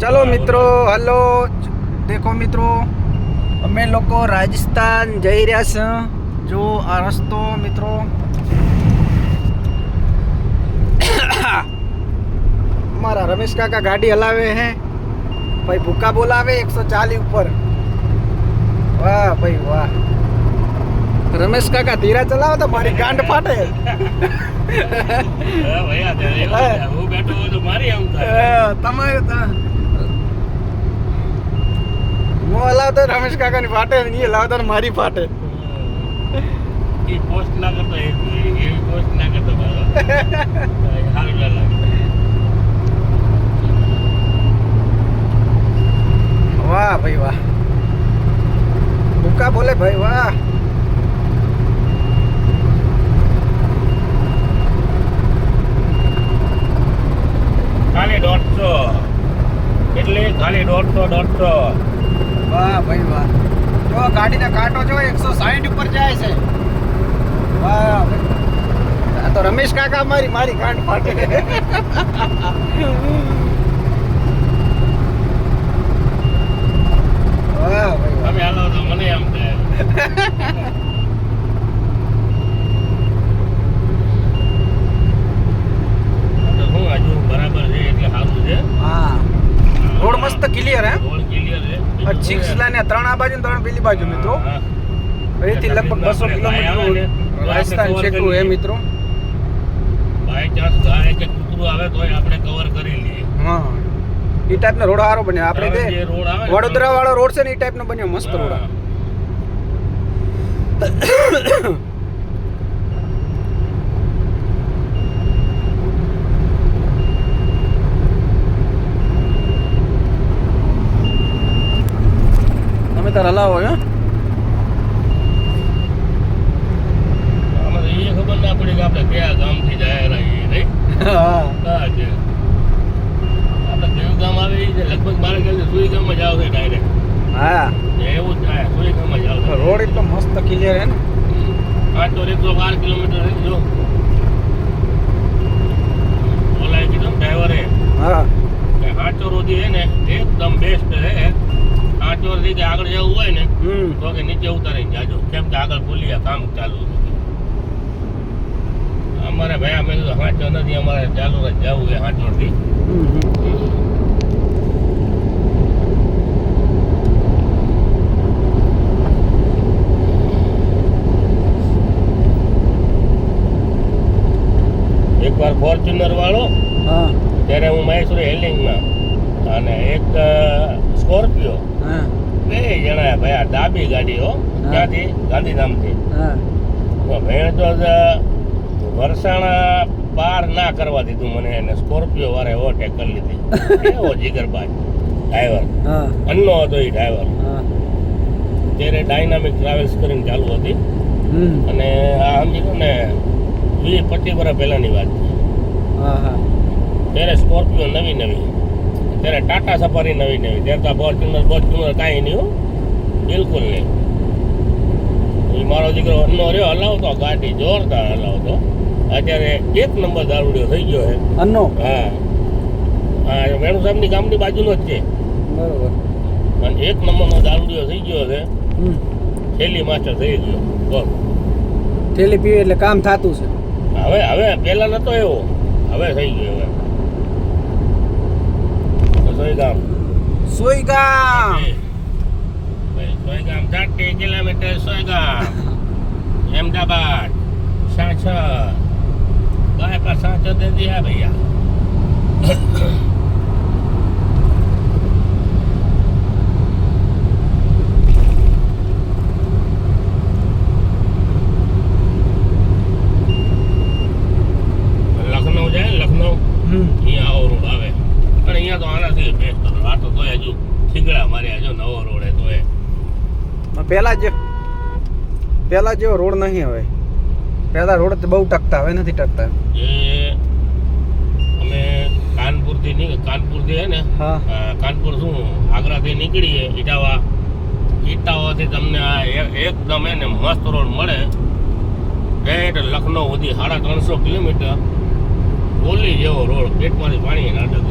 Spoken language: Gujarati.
ચલો મિત્રો હલો. દેખો મિત્રો અમે લોકો રાજસ્થાન જઈ રહ્યા છે. જો આ રસ્તો મિત્રો. મારા રમેશ કાકા ગાડી હલાવે હે. ભાઈ ભૂકા બોલાવે એકસો ચાલીસ ઉપર. વાહ ભાઈ વાહ. રમેશ કાકા ધીરા ચલાવો તો મારી ગાંઠ ફાટે. તમે હું હલાવતો રમેશ કાકાની ફાટે એ હલાવતો મારી ફાટે. પોસ્ટ ના કરતો એવી પોસ્ટ ના કરતો સારું લાગે. વાહ ભાઈ વાહ. ભૂકા બોલે ભાઈ વાહ. ખાલી દોઢસો. એટલે ખાલી દોઢસો દોઢસો. વાહ ભાઈ વાહ. જો ગાડીના કાંટો જો એકસો સાઠ ઉપર જાય છે. વાહ આ તો રમેશ કાકા મારી મારી ગાંઠ ફાટે તમે હાલો તો મને એમ થાય. બરાબર છે એટલે સારું છે. હા. રોડ મસ્ત ક્લિયર હે રોડ clear છે. બીજું સિક્સ? લાઈન ત્રણ આ બાજુ ત્રણ પેલી બાજુ મિત્રો અહીંથી લગભગ બસો કિલોમીટર રાજસ્થાન જેટલું હે મિત્રો. બાય ચાન્સ ગાય કે કૂતરું આવે તો આપણે કવર કરી લઈએ. હા. એ ટાઈપનો રોડ સારો બન્યો. આપણે તે વડોદરા વાળો રોડ છે ને એ ટાઈપનો બન્યો મસ્ત રોડ. હા. તમે તાર હલાવો હે. આમાં તો એ ખબર ના પડી કે આપણે કયા ગામથી જાય છીએ હા. હા છે. આપણે કયું ગામ આવે છે? લગભગ મારે ખ્યાલથી સુઈ ગામમાં જ આવશે ડાયરેક્ટ હા. એવું જ થાય સુઈ ગામમાં જ આવશે. રોડ એટલો મસ્ત ક્લિયર હે ને. પાંચ તો એકસો બાર કિલોમીટર છે જો ઓલાએ કીધું ડ્રાઈવરે હા કે હાચો રોજી છે ને એકદમ બેસ્ટ છે હાચો રીતે આગળ જવું હોય ને તો કે નીચે ઉતારીને જાજો. કેમ કે આગળ બોલીએ કામ ચાલુ. અમારે ભાઈ અમે હાચો નથી અમારે ચાલુ જવું એ હાચોથી. એકવાર ફોર્ચ્યુનર વાળો ત્યારે હું મહેશ્વર હેલિંગમાં અને એક સ્કોર્પિયો બે જણા ભાઈ ડાબી ગાડી હો ત્યાંથી ગાંધીધામથી. તો ભેણ તો જ વરસાણા પાર ના કરવા દીધું મને એને સ્કોર્પિયો વાળે ઓવરટેક કરી લીધી. એવો જીગરભાઈ ડ્રાઈવર અન્નો હતો એ ડ્રાઈવર ત્યારે ડાયનામિક ટ્રાવેલ્સ કરીને ચાલુ હતી. અને આ સમજી લો ને વીસ પચીસ વર્ષ પહેલાની વાત છે. ત્યારે સ્કોર્પિયો નવી નવી ત્યારે ટાટા સફારી નવી નવી. ત્યારે તો ફોર્ચ્યુનર ફોર્ચ્યુનર કાંઈ નહીં બિલકુલ નહીં. એ મારો દીકરો અન્નો રહ્યો હલાવતો ગાડી જોરદાર હલાવતો. અત્યારે એક નંબર દારૂડિયો થઈ ગયો છે. અન્નો? હા. હા વેણુ સાહેબની ગામની બાજુનો જ છે. બરોબર. અને એક નંબરનો દારૂડિયો થઈ ગયો છે. થેલી માસ્ટર થઈ ગયો. બોલ થેલી પીવી એટલે કામ થતું છે. હવે હવે પહેલાં નહોતો એવો હવે થઈ ગયો હવે ગામ સોય ગામ સોય ગામ સાઠ કિલોમીટર સોય ગામ અમદાવાદ સાંછર ગાય પર સાંછર દે દિયા ભૈયા. પણ તો આનાથી બેસ્ટ આ તો તોય હજુ થીગડા માર્યા જો નવો રોડ હે તોય પેલા પહેલા જે પહેલા જેવો રોડ નહીં હવે. પહેલા રોડ બહુ ટકતા હવે નથી ટકતા. એ અમે કાનપુરથી નીકળ કાનપુરથી હે ને? હા. કાનપુર શું આગ્રાથી નીકળીએ ઇટાવા ઇટાવાથી તમને આ એકદમ એને મસ્ત રોડ મળે. ડાયરેક્ટ લખનઉ સુધી સાડા ત્રણસો કિલોમીટર. બોલી જેવો રોડ પેટમાંથી પાણી નાટક